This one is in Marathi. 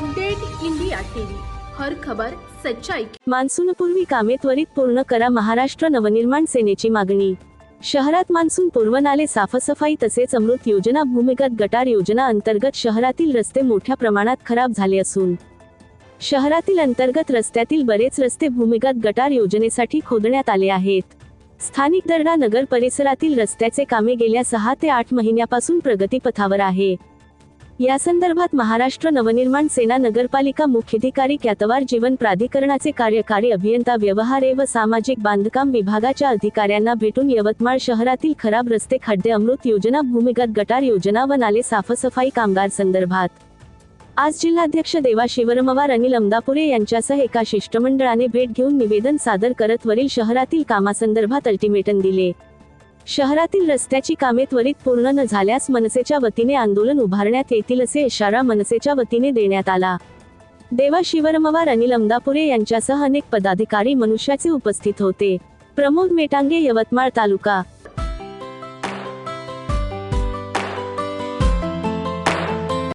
Update India TV. हर खबर सच्चाई मान्सूनपूर्वी कामे त्वरित पूर्ण करा महाराष्ट्र नवनिर्माण सेनेची मागणी. शहरात मान्सून पूर्व नाले साफसफाई तसेच अमृत योजना भूमिगत गटार योजना अंतर्गत शहरातील रस्ते मोठ्या प्रमाणात खराब झाले असून शहरातील अंतर्गत रस्त्यातील बरेच रस्ते भूमिगत गटार योजनेसाठी खोदण्यात आले आहेत. स्थानिक दर्डा नगर परिसरातील रस्त्याचे कामे गेल्या सहा ते आठ महिन्यापासून प्रगतीपथावर आहे. या संदर्भात महाराष्ट्र नवनिर्माण सेना नगरपालिका मुख्याधिकारी क्यातवार जीवन प्राधिकरणाचे कार्यकारी अभियंता व्यवहारे व सामाजिक बांधकाम विभागाच्या अधिकाऱ्यांना भेटून यवतमाळ शहरातील खराब रस्ते खड्डे अमृत योजना भूमिगत गटार योजना व नाले साफसफाई कामगार संदर्भात. आज जिल्हाध्यक्ष देवा शिवरमवार अनिल अमदापुरे यांच्यासह एका शिष्टमंडळाने भेट घेऊन निवेदन सादर करत वरील शहरातील कामासंदर्भात अल्टिमेटम दिले. शहरातील रस्त्याची कामे त्वरित पूर्ण न झाल्यास मनसेच्या वतीने आंदोलन उभारण्यात येतील असे इशारा मनसेच्या वतीने देण्यात आला. देवा शिवरमवार अनिल अमदापुरे यांच्यासह अनेक पदाधिकारी मनुष्याचे उपस्थित होते. प्रमोद मेटांगे यवतमाळ तालुका